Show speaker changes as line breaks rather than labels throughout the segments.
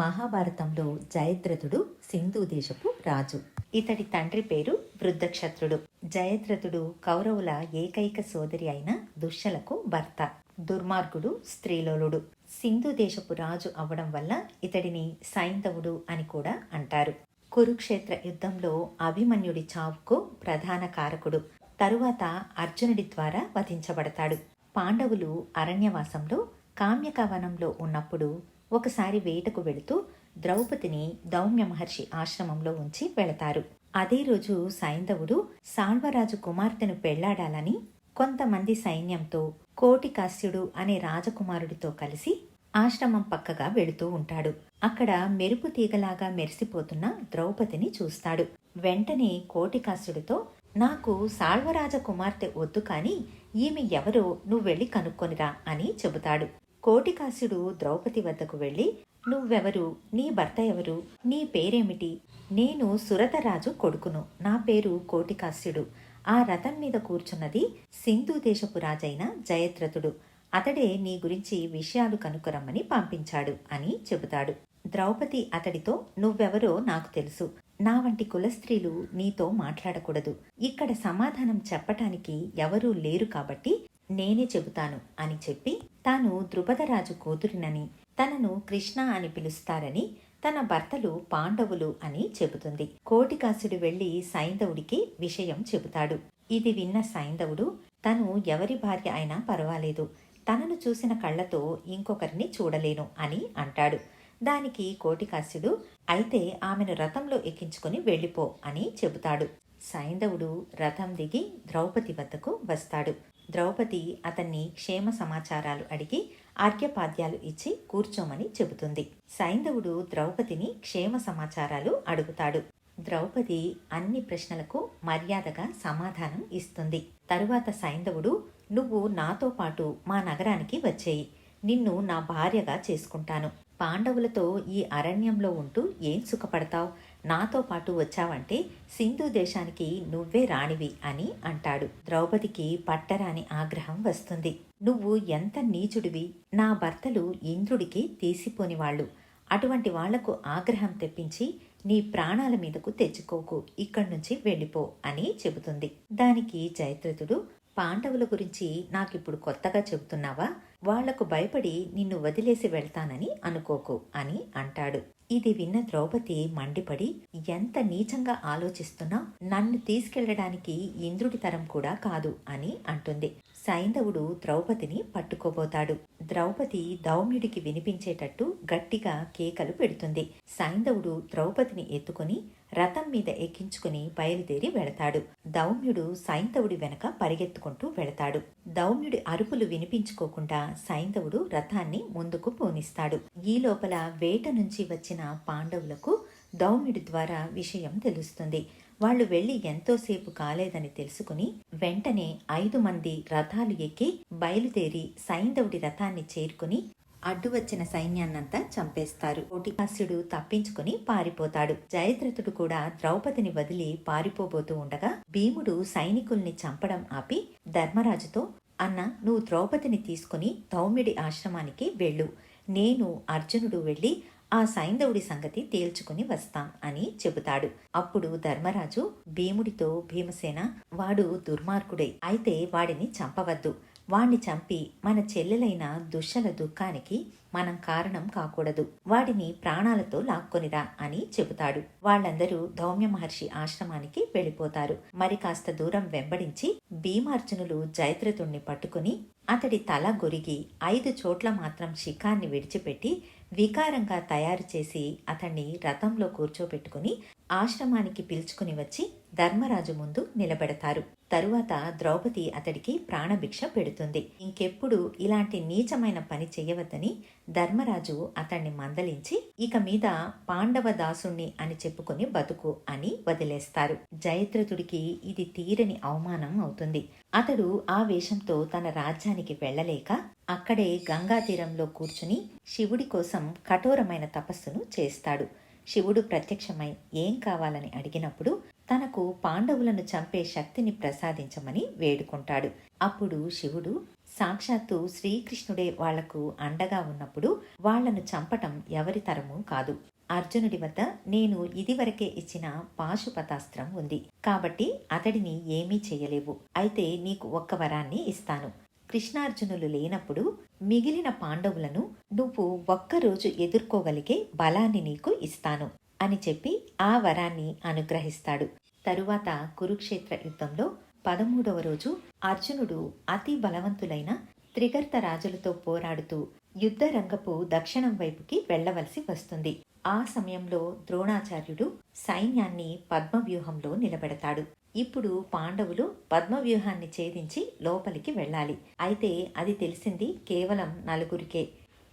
మహాభారతంలో జయద్రథుడు సింధు దేశపు రాజు. ఇతడి తండ్రి పేరు వృద్ధక్షత్రుడు. జయద్రథుడు కౌరవుల ఏకైక సోదరి అయిన దుశ్శలకు భర్త. దుర్మార్గుడు స్త్రీలోలుడు. సింధు దేశపు రాజు అవడం వల్ల ఇతడిని సైంధవుడు అని కూడా అంటారు. కురుక్షేత్ర యుద్ధంలో అభిమన్యుడి చావుకు ప్రధాన కారకుడు. తరువాత అర్జునుడి ద్వారా వధించబడతాడు. పాండవులు అరణ్యవాసంలో కామ్యకవనంలో ఉన్నప్పుడు ఒకసారి వేటకు వెళుతూ ద్రౌపదిని దౌమ్య మహర్షి ఆశ్రమంలో ఉంచి వెళతారు. అదే రోజు సైంధవుడు సాల్వరాజు కుమార్తెను పెళ్ళాడాలని కొంతమంది సైన్యంతో కోటికాస్యుడు అనే రాజకుమారుడితో కలిసి ఆశ్రమం పక్కగా వెళుతూ ఉంటాడు. అక్కడ మెరుపు తీగలాగా మెరిసిపోతున్న ద్రౌపదిని చూస్తాడు. వెంటనే కోటికాస్యుడితో నాకు సాల్వరాజ కుమార్తె వద్దు కాని ఈమె ఎవరో నువ్వు వెళ్ళి కనుక్కొనిరా అని చెబుతాడు. కోటికాసుడు ద్రౌపది వద్దకు వెళ్ళి నువ్వెవరు? నీ భర్త ఎవరు? నీ పేరేమిటి? నేను సురతరాజు కొడుకును. నా పేరు కోటికాస్యుడు. ఆ రథం మీద కూర్చున్నది సింధు దేశపు రాజైన జయద్రథుడు. అతడే నీ గురించి విషయాలు కనుకరమ్మని పంపించాడు అని చెబుతాడు. ద్రౌపది అతడితో నువ్వెవరో నాకు తెలుసు. నా వంటి కులస్త్రీలు నీతో మాట్లాడకూడదు. ఇక్కడ సమాధానం చెప్పటానికి ఎవరూ లేరు కాబట్టి నేనే చెబుతాను అని చెప్పి తాను ద్రుపదరాజు కూతురినని తనను కృష్ణ అని పిలుస్తారని తన భర్తలు పాండవులు అని చెబుతుంది. కోటికాసుడు వెళ్ళి సైంధవుడికి విషయం చెబుతాడు. ఇది విన్న సైంధవుడు తను ఎవరి భార్య అయినా పర్వాలేదు. తనను చూసిన కళ్ళతో ఇంకొకరిని చూడలేను అని అంటాడు. దానికి కోటికాసుడు అయితే ఆమెను రథంలో ఎక్కించుకుని వెళ్ళిపో అని చెబుతాడు. సైంధవుడు రథం దిగి ద్రౌపది వద్దకు వస్తాడు. ద్రౌపది అతన్ని క్షేమ సమాచారాలు అడిగి ఆర్ఘ్యపాద్యాలు ఇచ్చి కూర్చోమని చెబుతుంది. సైంధవుడు ద్రౌపదిని క్షేమ సమాచారాలు అడుగుతాడు. ద్రౌపది అన్ని ప్రశ్నలకు మర్యాదగా సమాధానం ఇస్తుంది. తరువాత సైంధవుడు నువ్వు నాతో పాటు మా నగరానికి వచ్చేయి. నిన్ను నా భార్యగా చేసుకుంటాను. పాండవులతో ఈ అరణ్యంలో ఉంటూ ఏం సుఖపడతావు? నాతో పాటు వచ్చావంటే సింధు దేశానికి నువ్వే రాణివి అని అంటాడు. ద్రౌపదికి పట్టరాని ఆగ్రహం వస్తుంది. నువ్వు ఎంత నీచుడివి? నా భర్తలు ఇంద్రుడికి తీసిపోనివాళ్ళు. అటువంటి వాళ్ళకు ఆగ్రహం తెప్పించి నీ ప్రాణాల మీదకు తెచ్చుకోకు. ఇక్కడి నుంచి వెళ్ళిపో అని చెబుతుంది. దానికి జయద్రథుడు పాండవుల గురించి నాకిప్పుడు కొత్తగా చెబుతున్నావా? వాళ్ళకు భయపడి నిన్ను వదిలేసి వెళ్తానని అనుకోకు అని అంటాడు. ఇది విన్న ద్రౌపది మండిపడి ఎంత నీచంగా ఆలోచిస్తున్నా నన్ను తీసుకెళ్ళడానికి ఇంద్రుడి తరం కూడా కాదు అని అంటుంది. సైంధవుడు ద్రౌపదిని పట్టుకోబోతాడు. ద్రౌపది దౌమ్యుడికి వినిపించేటట్టు గట్టిగా కేకలు పెడుతుంది. సైంధవుడు ద్రౌపదిని ఎత్తుకుని రథం మీద ఎక్కించుకుని బయలుదేరి వెళతాడు. దౌమ్యుడు సైంధవుడి వెనక పరిగెత్తుకుంటూ వెళతాడు. దౌమ్యుడి అరుపులు వినిపించుకోకుండా సైంధవుడు రథాన్ని ముందుకు పోనిస్తాడు. ఈ లోపల వేట నుంచి వచ్చిన పాండవులకు దౌమ్యుడి ద్వారా విషయం తెలుస్తుంది. వాళ్ళు వెళ్ళి ఎంతోసేపు కాలేదని తెలుసుకుని వెంటనే ఐదు మంది రథాలు ఎక్కి బయలుదేరి సైంధవుడి రథాన్ని చేరుకుని అడ్డు వచ్చిన సైన్యాన్నంతా చంపేస్తారు. కోటికాస్యుడు తప్పించుకుని పారిపోతాడు. జయద్రథుడు కూడా ద్రౌపదిని వదిలి పారిపోబోతూ ఉండగా భీముడు సైనికుల్ని చంపడం ఆపి ధర్మరాజుతో అన్న నువ్వు ద్రౌపదిని తీసుకుని దౌమ్యుడి ఆశ్రమానికి వెళ్ళు. నేను అర్జునుడు వెళ్ళి ఆ సైంధవుడి సంగతి తేల్చుకుని వస్తాం అని చెబుతాడు. అప్పుడు ధర్మరాజు భీముడితో భీమసేన వాడు దుర్మార్గుడే అయితే వాడిని చంపవద్దు. వాణ్ణి చంపి మన చెల్లెలైన దుశ్శల దుఃఖానికి మనం కారణం కాకూడదు. వాడిని ప్రాణాలతో లాక్కొనిరా అని చెబుతాడు. వాళ్ళందరూ దౌమ్య మహర్షి ఆశ్రమానికి వెళ్ళిపోతారు. మరి కాస్త దూరం వెంబడించి భీమార్జునులు జయద్రథుణ్ణి పట్టుకుని అతడి తల గొరిగి ఐదు చోట్ల మాత్రం శిఖాన్ని విడిచిపెట్టి వికారంగా తయారు చేసి అతన్ని రథంలో కూర్చోబెట్టుకుని ఆశ్రమానికి పిలుచుకుని వచ్చి ధర్మరాజు ముందు నిలబెడతారు. తరువాత ద్రౌపది అతడికి ప్రాణభిక్ష పెడుతుంది. ఇంకెప్పుడు ఇలాంటి నీచమైన పని చేయవద్దని ధర్మరాజు అతన్ని మందలించి ఇక మీద పాండవ దాసుణ్ణి అని చెప్పుకుని బతుకు అని వదిలేస్తారు. జయద్రథుడికి ఇది తీరని అవమానం అవుతుంది. అతడు ఆ వేషంతో తన రాజ్యానికి వెళ్ళలేక అక్కడే గంగా తీరంలో కూర్చుని శివుడి కోసం కఠోరమైన తపస్సును చేస్తాడు. శివుడు ప్రత్యక్షమై ఏం కావాలని అడిగినప్పుడు తనకు పాండవులను చంపే శక్తిని ప్రసాదించమని వేడుకుంటాడు. అప్పుడు శివుడు సాక్షాత్తు శ్రీకృష్ణుడే వాళ్ళకు అండగా ఉన్నప్పుడు వాళ్ళను చంపటం ఎవరి తరము కాదు. అర్జునుడి వద్ద నేను ఇదివరకే ఇచ్చిన పాశుపతాస్త్రం ఉంది. కాబట్టి అతడిని ఏమీ చేయలేవు. అయితే నీకు ఒక్క వరాన్ని ఇస్తాను. కృష్ణార్జునులు లేనప్పుడు మిగిలిన పాండవులను నువ్వు ఒక్కరోజు ఎదుర్కోగలిగే బలాన్ని నీకు ఇస్తాను అని చెప్పి ఆ వరాన్ని అనుగ్రహిస్తాడు. తరువాత కురుక్షేత్ర యుద్ధంలో పదమూడవ రోజు అర్జునుడు అతి బలవంతులైన త్రిగర్త రాజులతో పోరాడుతూ యుద్ధ రంగపు దక్షిణం వైపుకి వెళ్ళవలసి వస్తుంది. ఆ సమయంలో ద్రోణాచార్యుడు సైన్యాన్ని పద్మవ్యూహంలో నిలబెడతాడు. ఇప్పుడు పాండవులు పద్మవ్యూహాన్ని ఛేదించి లోపలికి వెళ్ళాలి. అయితే అది తెలిసింది కేవలం నలుగురికే.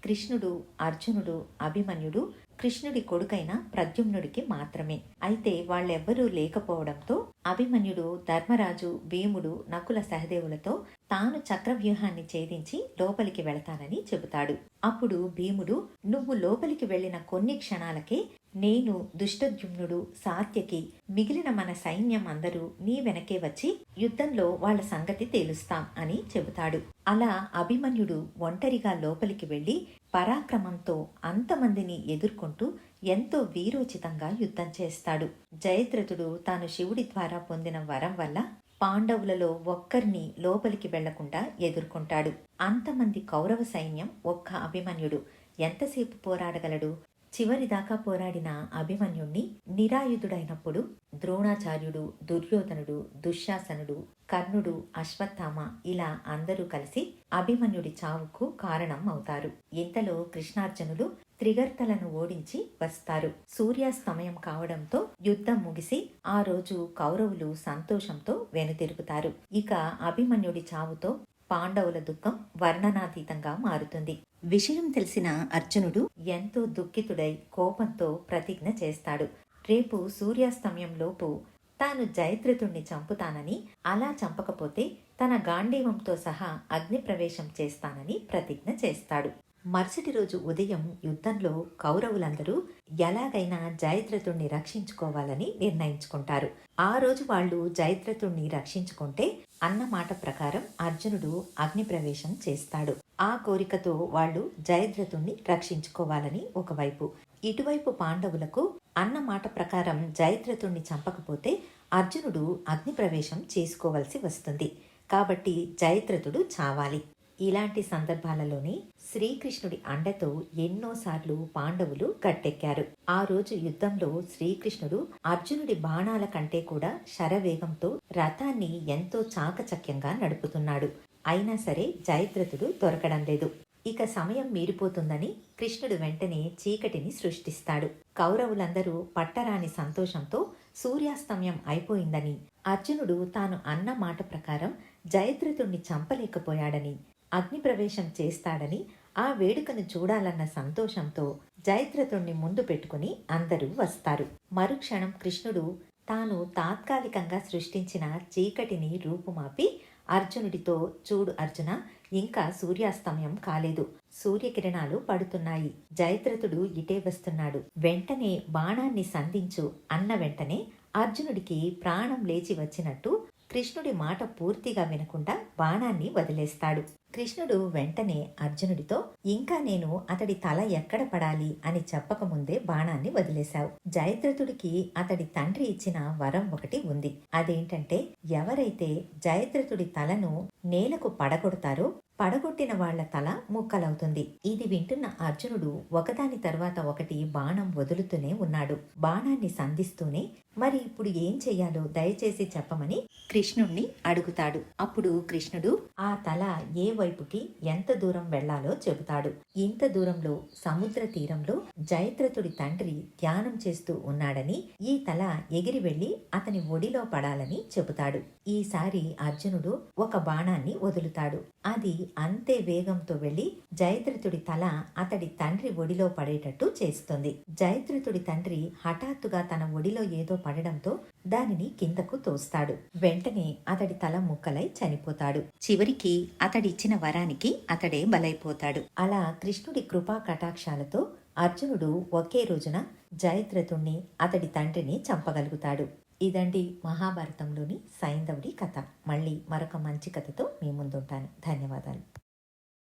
కృష్ణుడు అర్జునుడు అభిమన్యుడు కృష్ణుడి కొడుకైన ప్రద్యుమ్నుడికి మాత్రమే. అయితే వాళ్ళెవ్వరూ లేకపోవడంతో అభిమన్యుడు ధర్మరాజు భీముడు నకుల సహదేవులతో తాను చక్రవ్యూహాన్ని ఛేదించి లోపలికి వెళతానని చెబుతాడు. అప్పుడు భీముడు నువ్వు లోపలికి వెళ్ళిన కొన్ని క్షణాలకే నేను దుష్టద్యుమ్నుడు సాత్యకి మిగిలిన మన సైన్యం అందరూ నీ వెనకే వచ్చి యుద్ధంలో వాళ్ళ సంగతి తేలుస్తాం అని చెబుతాడు. అలా అభిమన్యుడు ఒంటరిగా లోపలికి వెళ్ళి పరాక్రమంతో అంతమందిని ఎదుర్కొంటూ ఎంతో వీరోచితంగా యుద్ధం చేస్తాడు. జయద్రథుడు తాను శివుడి ద్వారా పొందిన వరం వల్ల పాండవులలో ఒక్కరిని లోపలికి వెళ్ళకుండా ఎదుర్కొంటాడు. అంతమంది కౌరవ సైన్యం ఒక్క అభిమన్యుడు. ఎంతసేపు పోరాడగలడు? చివరిదాకా పోరాడిన అభిమన్యుణ్ణి నిరాయుధుడైనప్పుడు ద్రోణాచార్యుడు దుర్యోధనుడు దుశ్శాసనుడు కర్ణుడు అశ్వత్థామ ఇలా అందరూ కలిసి అభిమన్యుడి చావుకు కారణం అవుతారు. ఇంతలో కృష్ణార్జునులు త్రిగర్తలను ఓడించి వస్తారు. సూర్యాస్తమయం కావడంతో యుద్ధం ముగిసి ఆ రోజు కౌరవులు సంతోషంతో వెనుతిరుగుతారు ఇక అభిమన్యుడి చావుతో పాండవుల దుఃఖం వర్ణనాతీతంగా మారుతుంది. విషయం తెలిసిన అర్జునుడు ఎంతో దుఃఖితుడై కోపంతో ప్రతిజ్ఞ చేస్తాడు. రేపు సూర్యాస్తమయంలోపు తాను జయద్రథుణ్ణి చంపుతానని అలా చంపకపోతే తన గాంధీవంతో సహా అగ్నిప్రవేశం చేస్తానని ప్రతిజ్ఞ చేస్తాడు. మరుసటి రోజు ఉదయం యుద్ధంలో కౌరవులందరూ ఎలాగైనా జయద్రథుణ్ణి రక్షించుకోవాలని నిర్ణయించుకుంటారు. ఆ రోజు వాళ్ళు జయద్రథుణ్ణి రక్షించుకుంటే అన్న మాట ప్రకారం అర్జునుడు అగ్నిప్రవేశం చేస్తాడు. ఆ కోరికతో వాళ్ళు జయద్రథుణ్ణి రక్షించుకోవాలని ఒకవైపు. ఇటువైపు పాండవులకు అన్న మాట ప్రకారం జయద్రథుణ్ణి చంపకపోతే అర్జునుడు అగ్నిప్రవేశం చేసుకోవలసి వస్తుంది. కాబట్టి జయద్రథుడు చావాలి. ఇలాంటి సందర్భాలలోనే శ్రీకృష్ణుడి అండతో ఎన్నోసార్లు పాండవులు గట్టెక్కారు. ఆ రోజు యుద్ధంలో శ్రీకృష్ణుడు అర్జునుడి బాణాల కంటే కూడా శరవేగంతో రథాన్ని ఎంతో చాకచక్యంగా నడుపుతున్నాడు. అయినా సరే జయద్రథుడు దొరకడం లేదు. ఇక సమయం మీరిపోతుందని కృష్ణుడు వెంటనే చీకటిని సృష్టిస్తాడు. కౌరవులందరూ పట్టరాని సంతోషంతో సూర్యాస్తమయం అయిపోయిందని అర్జునుడు తాను అన్న మాట ప్రకారం జయద్రథుణ్ణి చంపలేకపోయాడని అగ్నిప్రవేశం చేస్తాడని ఆ వేడుకను చూడాలన్న సంతోషంతో జయద్రథుణ్ణి ముందు పెట్టుకుని అందరూ వస్తారు. మరుక్షణం కృష్ణుడు తాను తాత్కాలికంగా సృష్టించిన చీకటిని రూపుమాపి అర్జునుడితో చూడు అర్జున ఇంకా సూర్యాస్తమయం కాలేదు. సూర్యకిరణాలు పడుతున్నాయి. జయద్రథుడు ఇటే వస్తున్నాడు. వెంటనే బాణాన్ని సంధించు అన్న వెంటనే అర్జునుడికి ప్రాణం లేచి వచ్చినట్టు కృష్ణుడి మాట పూర్తిగా వినకుండా బాణాన్ని వదిలేస్తాడు. కృష్ణుడు వెంటనే అర్జునుడితో ఇంకా నేను అతడి తల ఎక్కడ పడాలి? అని చెప్పకముందే బాణాన్ని వదిలేశావు. జయద్రథుడికి అతడి తండ్రి ఇచ్చిన వరం ఒకటి ఉంది. అదేంటంటే ఎవరైతే జయద్రథుడి తలను నేలకు పడగొడతారో పడగొట్టిన వాళ్ళ తల ముక్కలవుతుంది. ఇది వింటున్న అర్జునుడు ఒకదాని తర్వాత ఒకటి బాణం వదులుతూనే ఉన్నాడు. బాణాన్ని సంధిస్తూనే మరి ఇప్పుడు ఏం చెయ్యాలో దయచేసి చెప్పమని కృష్ణుణ్ణి అడుగుతాడు. అప్పుడు కృష్ణుడు ఆ తల ఏ వైపుకి ఎంత దూరం వెళ్ళాలో చెబుతాడు. ఇంత దూరంలో సముద్ర తీరంలో జయత్రతుడి తండ్రి ధ్యానం చేస్తూ ఉన్నాడని ఈ తల ఎగిరి వెళ్ళి అతని ఒడిలో పడాలని చెబుతాడు. ఈసారి అర్జునుడు ఒక బాణాన్ని వదులుతాడు. అది అంతే వేగంతో వెళ్ళి జయద్రథుడి తల అతడి తండ్రి ఒడిలో పడేటట్టు చేస్తుంది. జయద్రథుడి తండ్రి హఠాత్తుగా తన ఒడిలో ఏదో పడడంతో దానిని కిందకు తోస్తాడు. వెంటనే అతడి తల ముక్కలై చనిపోతాడు. చివరికి అతడిచ్చిన వరానికి అతడే బలైపోతాడు. అలా కృష్ణుడి కృపా కటాక్షాలతో అర్జునుడు ఒకే రోజున జయద్రథుణ్ణి అతడి తండ్రిని చంపగలుగుతాడు. ఇదండి మహాభారతంలోని సైంధవుడి కథ. మళ్ళీ మరొక మంచి కథతో మీ ముందుంటాను. ధన్యవాదాలు.